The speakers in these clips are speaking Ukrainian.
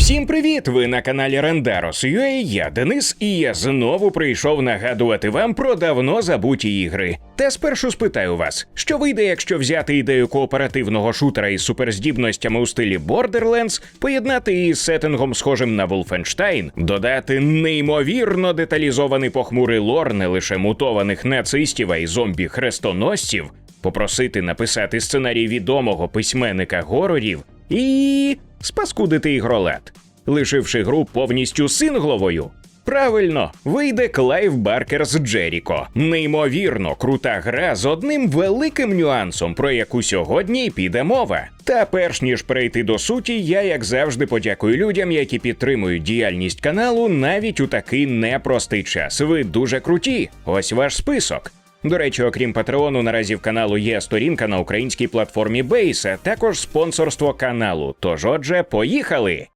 Всім привіт! Ви на каналі Rendaros.ua, я Денис, і я знову прийшов нагадувати вам про давно забуті ігри. Та спершу спитаю вас, що вийде, якщо взяти ідею кооперативного шутера із суперздібностями у стилі Borderlands, поєднати її з сеттингом, схожим на Wolfenstein, додати неймовірно деталізований похмурий лор не лише мутованих нацистів, а й зомбі-хрестоносців, попросити написати сценарій відомого письменника горорів і спаскудити ігролад, лишивши гру повністю сингловою. Правильно, вийде Клайв Баркер з Джеріко. Неймовірно крута гра з одним великим нюансом, про яку сьогодні піде мова. Та перш ніж перейти до суті, я як завжди подякую людям, які підтримують діяльність каналу навіть у такий непростий час. Ви дуже круті. Ось ваш список. До речі, окрім Патреону, наразі в каналу є сторінка на українській платформі Base, а також спонсорство каналу. Тож, отже, поїхали!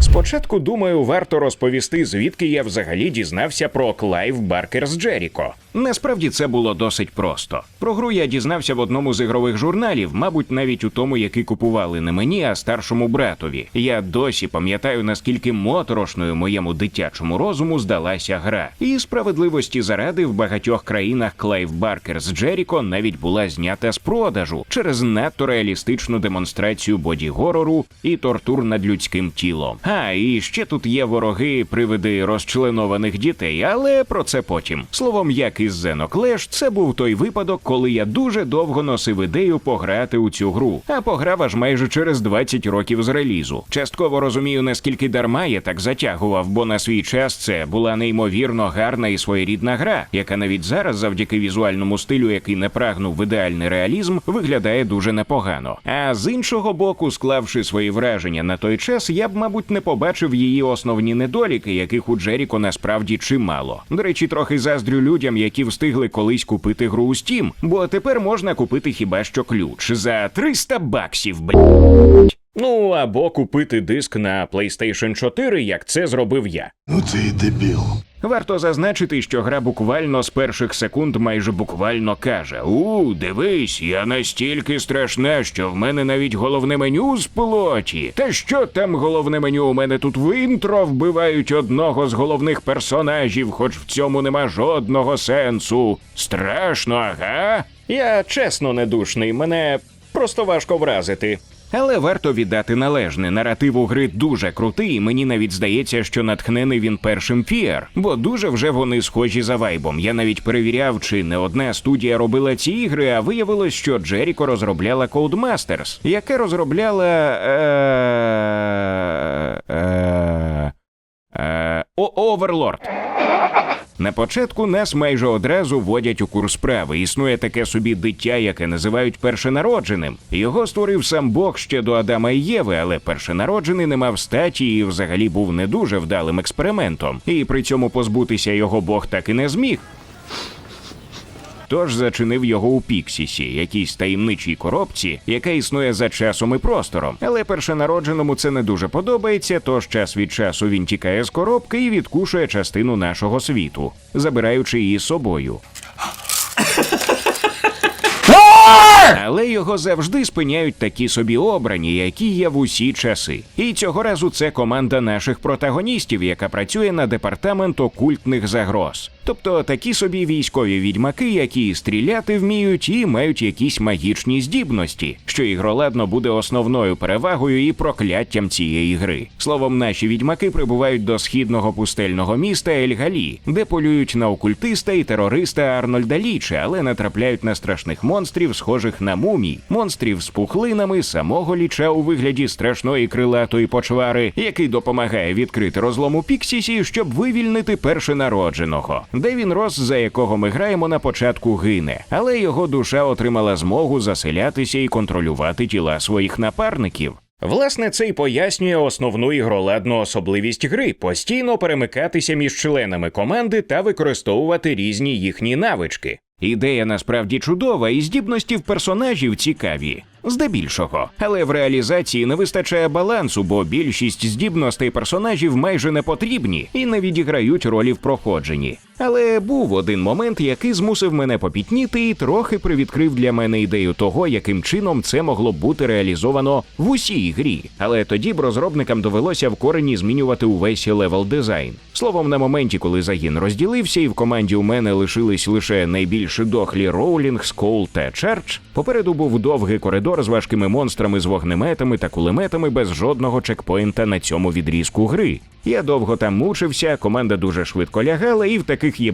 Спочатку думаю, варто розповісти, звідки я взагалі дізнався про Клайв Баркер з Джеріко. Насправді це було досить просто. Про гру я дізнався в одному з ігрових журналів, мабуть, навіть у тому, який купували не мені, а старшому братові. Я досі пам'ятаю, наскільки моторошною моєму дитячому розуму здалася гра. І справедливості заради в багатьох країнах Клайв Баркер з Джеріко навіть була знята з продажу через надто реалістичну демонстрацію боді-горору і тортур над людським тілом. А і ще тут є вороги, привиди розчленованих дітей, але про це потім. Словом, як із Xenoclash, це був той випадок, коли я дуже довго носив ідею пограти у цю гру, а пограв аж майже через 20 років з релізу. Частково розумію, наскільки дарма я так затягував, бо на свій час це була неймовірно гарна і своєрідна гра, яка навіть зараз, завдяки візуальному стилю, який не прагнув в ідеальний реалізм, виглядає дуже непогано. А з іншого боку, склавши свої враження на той час, я б, мабуть, не побачив її основні недоліки, яких у Джеріко насправді чимало. До речі, трохи заздрю людям, які встигли колись купити гру у Steam, бо тепер можна купити хіба що ключ за 300 баксів, блядь. Ну або купити диск на PlayStation 4, як це зробив я. Ну ти дебіл. Варто зазначити, що гра буквально з перших секунд майже буквально каже: У, дивись, я настільки страшна, що в мене навіть головне меню з плоті. Та що там головне меню? У мене тут в інтро вбивають одного з головних персонажів, хоч в цьому нема жодного сенсу. Страшно, ага? Я чесно недушний, мене просто важко вразити. Але варто віддати належне. Наратив у гри дуже крутий. і Мені навіть здається, що натхнений він першим фіар, бо дуже вже вони схожі за вайбом. Я навіть перевіряв, чи не одна студія робила ці ігри, а виявилось, що Джеріко розробляла Codemasters, яка розробляла. Е... Е... Е... О- Overlord. На початку нас майже одразу вводять у курс справи. Існує таке собі дитя, яке називають першенародженим. Його створив сам Бог ще до Адама і Єви, але першенароджений не мав статі і взагалі був не дуже вдалим експериментом. І при цьому позбутися його Бог так і не зміг. Тож зачинив його у Піксісі, якійсь таємничій коробці, яка існує за часом і простором. Але першенародженому це не дуже подобається, тож час від часу він тікає з коробки і відкушує частину нашого світу, забираючи її з собою. Але його завжди спиняють такі собі обрані, які є в усі часи. І цього разу це команда наших протагоністів, яка працює на департамент окультних загроз. Тобто такі собі військові відьмаки, які стріляти вміють і мають якісь магічні здібності, що ігроладно буде основною перевагою і прокляттям цієї гри. Словом, наші відьмаки прибувають до східного пустельного міста Ельгалі, де полюють на окультиста і терориста Арнольда Ліча, але натрапляють на страшних монстрів, схожих на мумій, монстрів з пухлинами, самого ліча у вигляді страшної крилатої почвари, який допомагає відкрити розлом у Піксісі, щоб вивільнити першенародженого. Де він рос, за якого ми граємо на початку гине, але його душа отримала змогу заселятися і контролювати тіла своїх напарників. Власне, це й пояснює основну ігроладну особливість гри постійно перемикатися між членами команди та використовувати різні їхні навички. Ідея насправді чудова, і здібності в персонажів цікаві. Здебільшого, але в реалізації не вистачає балансу, бо більшість здібностей персонажів майже не потрібні і не відіграють ролі в проходженні. Але був один момент, який змусив мене попітніти і трохи привідкрив для мене ідею того, яким чином це могло бути реалізовано в усій грі. Але тоді б розробникам довелося в корені змінювати увесь левел дизайн. Словом, на моменті, коли загін розділився, і в команді у мене лишились лише найбільш дохлі Роулінг, Скоул та Чардж, попереду був довгий коридор з важкими монстрами з вогнеметами та кулеметами без жодного чекпоінта на цьому відрізку гри. Я довго там мучився, команда дуже швидко лягала, і в таких є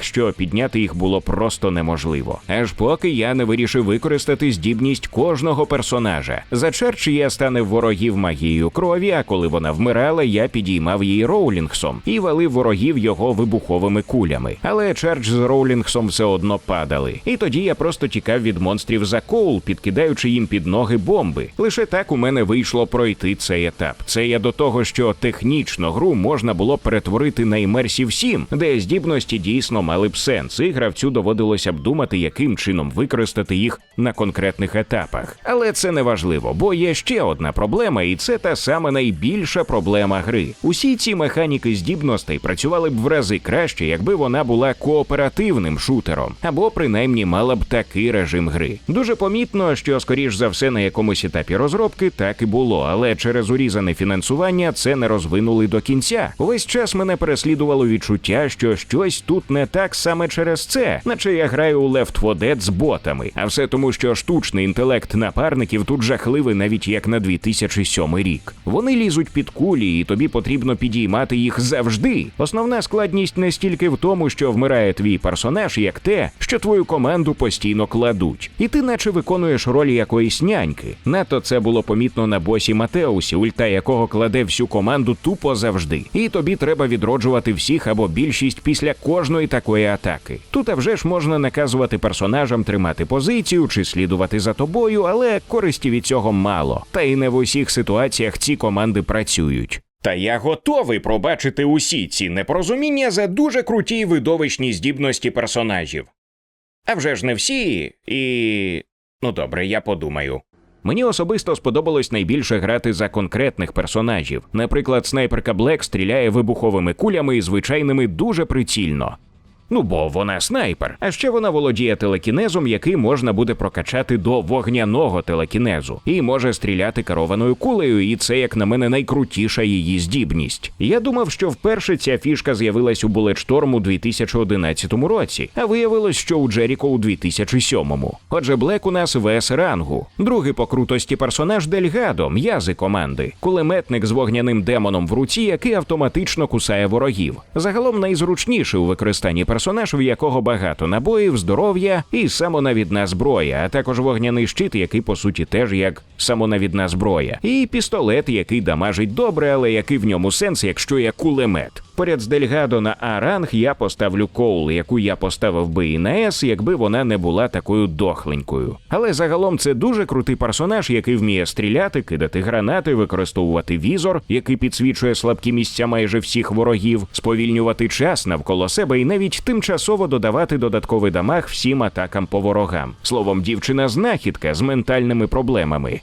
що підняти їх було просто неможливо. Аж поки я не вирішив використати здібність кожного персонажа. За Черч я стане ворогів магією крові, а коли вона вмирала, я підіймав її роулінгсом і валив ворогів його вибуховими кулями. Але Черч з роулінгсом все одно падали. І тоді я просто тікав від монстрів за коул, підкидаючи їм під ноги бомби. Лише так у мене вийшло пройти цей етап. Це я до того, що технічно гру можна було перетворити на Immersive 7, де здібності дійсно мали б сенс, і гравцю доводилося б думати, яким чином використати їх на конкретних етапах. Але це не важливо, бо є ще одна проблема, і це та саме найбільша проблема гри. Усі ці механіки здібностей працювали б в рази краще, якби вона була кооперативним шутером, або принаймні мала б такий режим гри. Дуже помітно, що скоріш за все на якомусь етапі розробки так і було, але через урізане фінансування це не розвинули до кінця. Увесь час мене переслідувало відчуття, що щось тут не так саме через це, наче я граю у Left 4 Dead з ботами. А все тому, що штучний інтелект напарників тут жахливий навіть як на 2007 рік. Вони лізуть під кулі, і тобі потрібно підіймати їх завжди. Основна складність не стільки в тому, що вмирає твій персонаж, як те, що твою команду постійно кладуть, і ти, наче виконуєш роль якоїсь няньки. Надто це було помітно на босі Матеусі, ульта якого кладе всю команду тупо завжди. І тобі треба відроджувати всіх або більшість після кожної такої атаки. Тут а вже ж можна наказувати персонажам тримати позицію чи слідувати за тобою, але користі від цього мало. Та й не в усіх ситуаціях ці команди працюють. Та я готовий пробачити усі ці непорозуміння за дуже круті й видовищні здібності персонажів. А вже ж не всі, і. Ну добре, я подумаю. Мені особисто сподобалось найбільше грати за конкретних персонажів. Наприклад, снайперка Блек стріляє вибуховими кулями і звичайними дуже прицільно. Ну бо вона снайпер. А ще вона володіє телекінезом, який можна буде прокачати до вогняного телекінезу, і може стріляти керованою кулею, і це, як на мене, найкрутіша її здібність. Я думав, що вперше ця фішка з'явилась у Bulletstorm у 2011 році, а виявилось, що у Джеріко у 2007. Отже, Блек у нас ВС рангу. Другий по крутості персонаж Дельгадо, м'язи команди, кулеметник з вогняним демоном в руці, який автоматично кусає ворогів. Загалом найзручніший у використанні персонаж, в якого багато набоїв, здоров'я і самонавідна зброя, а також вогняний щит, який по суті теж як самонавідна зброя, і пістолет, який дамажить добре, але який в ньому сенс, якщо є кулемет. Поряд з Дельгадо на А ранг я поставлю Коул, яку я поставив би і на С, якби вона не була такою дохленькою. Але загалом це дуже крутий персонаж, який вміє стріляти, кидати гранати, використовувати візор, який підсвічує слабкі місця майже всіх ворогів, сповільнювати час навколо себе і навіть тимчасово додавати додатковий дамаг всім атакам по ворогам. Словом, дівчина знахідка з ментальними проблемами.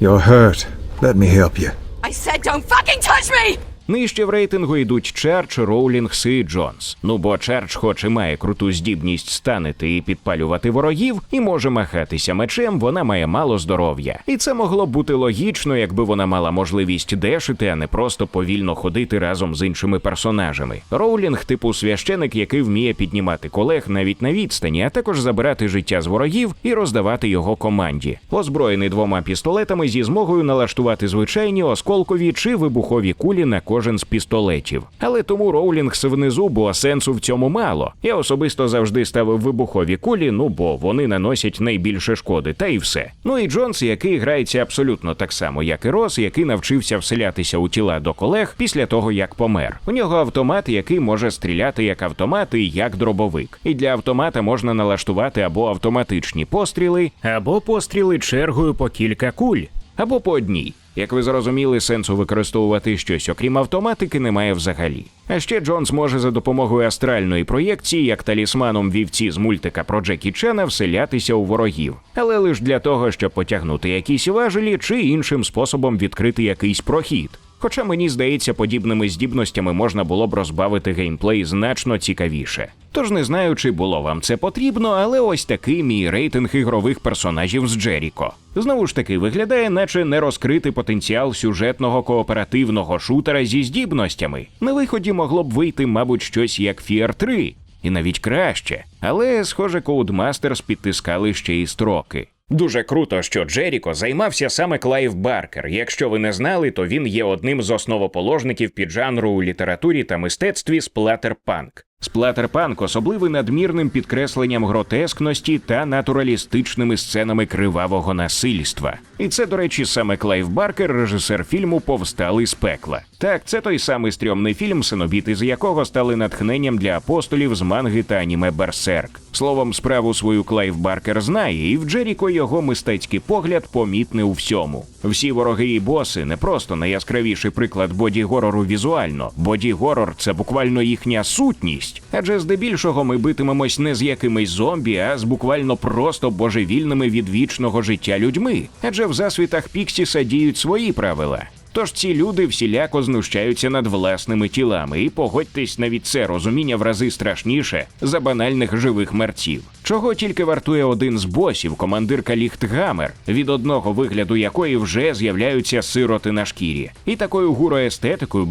You're hurt. Let me help you. I said don't fucking touch me! Нижче в рейтингу йдуть Черч, Роулінгс і Джонс. Ну бо Черч, хоч і має круту здібність станити і підпалювати ворогів, і може махатися мечем, вона має мало здоров'я. І це могло б бути логічно, якби вона мала можливість дешити, а не просто повільно ходити разом з іншими персонажами. Роулінг, типу священик, який вміє піднімати колег навіть на відстані, а також забирати життя з ворогів і роздавати його команді. Озброєний двома пістолетами зі змогою налаштувати звичайні осколкові чи вибухові кулі на кожен з пістолетів. Але тому Роулінгс внизу, бо сенсу в цьому мало. Я особисто завжди ставив вибухові кулі, ну бо вони наносять найбільше шкоди, та й все. Ну і Джонс, який грається абсолютно так само, як і Рос, який навчився вселятися у тіла до колег після того, як помер. У нього автомат, який може стріляти як автомат і як дробовик. І для автомата можна налаштувати або автоматичні постріли, або постріли чергою по кілька куль, або по одній. Як ви зрозуміли, сенсу використовувати щось окрім автоматики немає взагалі. А ще Джонс може за допомогою астральної проєкції, як талісманом вівці з мультика про Джекі Чана, вселятися у ворогів, але лише для того, щоб потягнути якісь важелі чи іншим способом відкрити якийсь прохід. Хоча мені здається, подібними здібностями можна було б розбавити геймплей значно цікавіше. Тож не знаю, чи було вам це потрібно, але ось такий мій рейтинг ігрових персонажів з Джеріко. Знову ж таки, виглядає, наче не розкритий потенціал сюжетного кооперативного шутера зі здібностями. На виході могло б вийти, мабуть, щось як Fear 3, і навіть краще. Але, схоже, Codemasters підтискали ще й строки. Дуже круто, що Джеріко займався саме Клайв Баркер. Якщо ви не знали, то він є одним з основоположників піджанру у літературі та мистецтві сплатерпанк. Сплатерпанк особливий надмірним підкресленням гротескності та натуралістичними сценами кривавого насильства. І це, до речі, саме Клайв Баркер, режисер фільму Повстали з пекла. Так, це той самий стрьомний фільм, синобіти з якого стали натхненням для апостолів з манги та аніме Берсерк. Словом, справу свою Клайв Баркер знає, і в Джеріко його мистецький погляд помітний у всьому. Всі вороги і боси не просто найяскравіший приклад боді-горору візуально. Боді-горор це буквально їхня сутність. Адже здебільшого ми битимемось не з якимись зомбі, а з буквально просто божевільними від вічного життя людьми. Адже в засвітах Піксіса діють свої правила. Тож ці люди всіляко знущаються над власними тілами, і погодьтесь, навіть це розуміння в рази страшніше за банальних живих мерців. Чого тільки вартує один з босів, командирка Ліхтгамер, від одного вигляду якої вже з'являються сироти на шкірі. І такою гуроестетикою,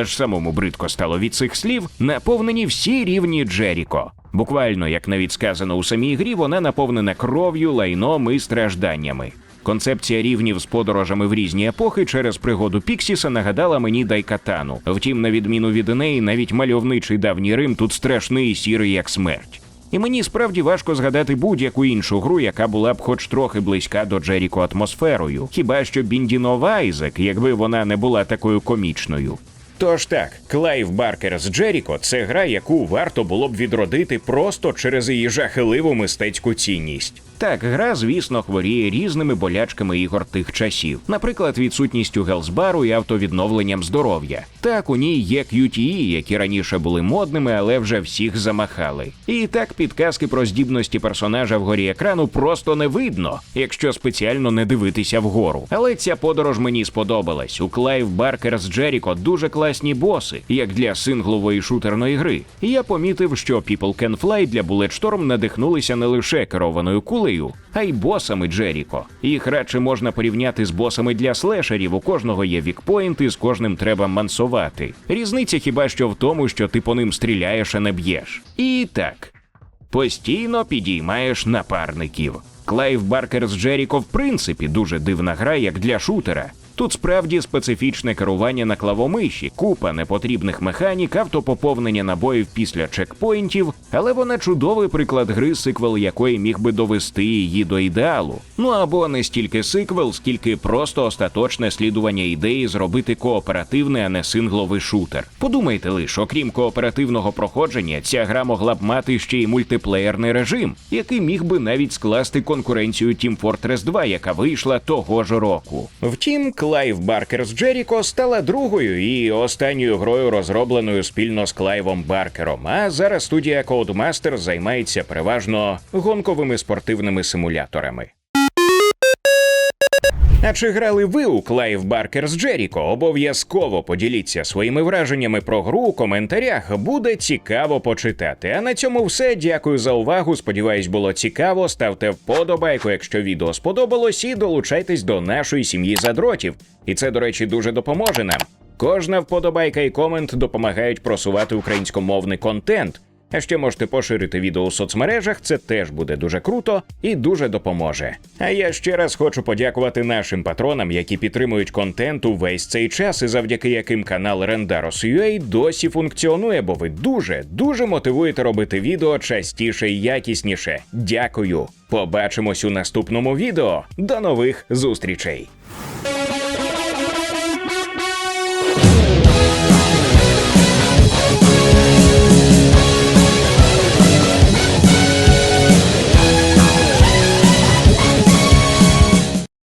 аж самому бридко стало від цих слів, наповнені всі рівні Джеріко. Буквально, як навіть сказано у самій грі, вона наповнена кров'ю, лайном і стражданнями. Концепція рівнів з подорожами в різні епохи через пригоду Піксіса нагадала мені Дайкатану. Втім, на відміну від неї, навіть мальовничий давній Рим тут страшний і сірий як смерть. І мені справді важко згадати будь-яку іншу гру, яка була б хоч трохи близька до Джеріко атмосферою. Хіба що Біндінова Айзек, якби вона не була такою комічною. Тож так, Клайв Баркер з Джеріко це гра, яку варто було б відродити просто через її жахливу мистецьку цінність. Так, гра, звісно, хворіє різними болячками ігор тих часів, наприклад, відсутністю гелсбару і автовідновленням здоров'я. Так, у ній є QTE, які раніше були модними, але вже всіх замахали. І так підказки про здібності персонажа вгорі екрану просто не видно, якщо спеціально не дивитися вгору. Але ця подорож мені сподобалась. У Клайв Баркер з Джеріко дуже класні боси, як для синглової шутерної гри. І я помітив, що People Can Fly для Bulletstorm надихнулися не лише керованою кулею, а й босами Джеріко. Їх радше можна порівняти з босами для слешерів. У кожного є вікпоінт, з кожним треба мансувати. Різниця хіба що в тому, що ти по ним стріляєш, а не б'єш. І так. Постійно підіймаєш напарників. Клайв Баркер з Джеріко в принципі дуже дивна гра, як для шутера. Тут справді специфічне керування на клавомиші, купа непотрібних механік, автопоповнення набоїв після чекпоінтів, але вона чудовий приклад гри, сиквел якої міг би довести її до ідеалу. Ну або не стільки сиквел, скільки просто остаточне слідування ідеї зробити кооперативний, а не сингловий шутер. Подумайте лише, окрім кооперативного проходження, ця гра могла б мати ще й мультиплеєрний режим, який міг би навіть скласти конкуренцію Team Fortress 2, яка вийшла того ж року. Втім, Клайв Баркер з Джеріко стала другою і останньою грою, розробленою спільно з Клайвом Баркером. А зараз студія Codemasters займається переважно гонковими спортивними симуляторами. А чи грали ви у Клайв Баркер з Джеріко? Обов'язково поділіться своїми враженнями про гру у коментарях. Буде цікаво почитати. А на цьому все. Дякую за увагу. Сподіваюсь, було цікаво. Ставте вподобайку, якщо відео сподобалось, і долучайтесь до нашої сім'ї задротів. І це, до речі, дуже допоможе нам. Кожна вподобайка і комент допомагають просувати українськомовний контент. А ще можете поширити відео у соцмережах, це теж буде дуже круто і дуже допоможе. А я ще раз хочу подякувати нашим патронам, які підтримують контент увесь цей час, і завдяки яким канал Rendaros.ua досі функціонує, бо ви дуже дуже мотивуєте робити відео частіше і якісніше. Дякую. Побачимось у наступному відео. До нових зустрічей.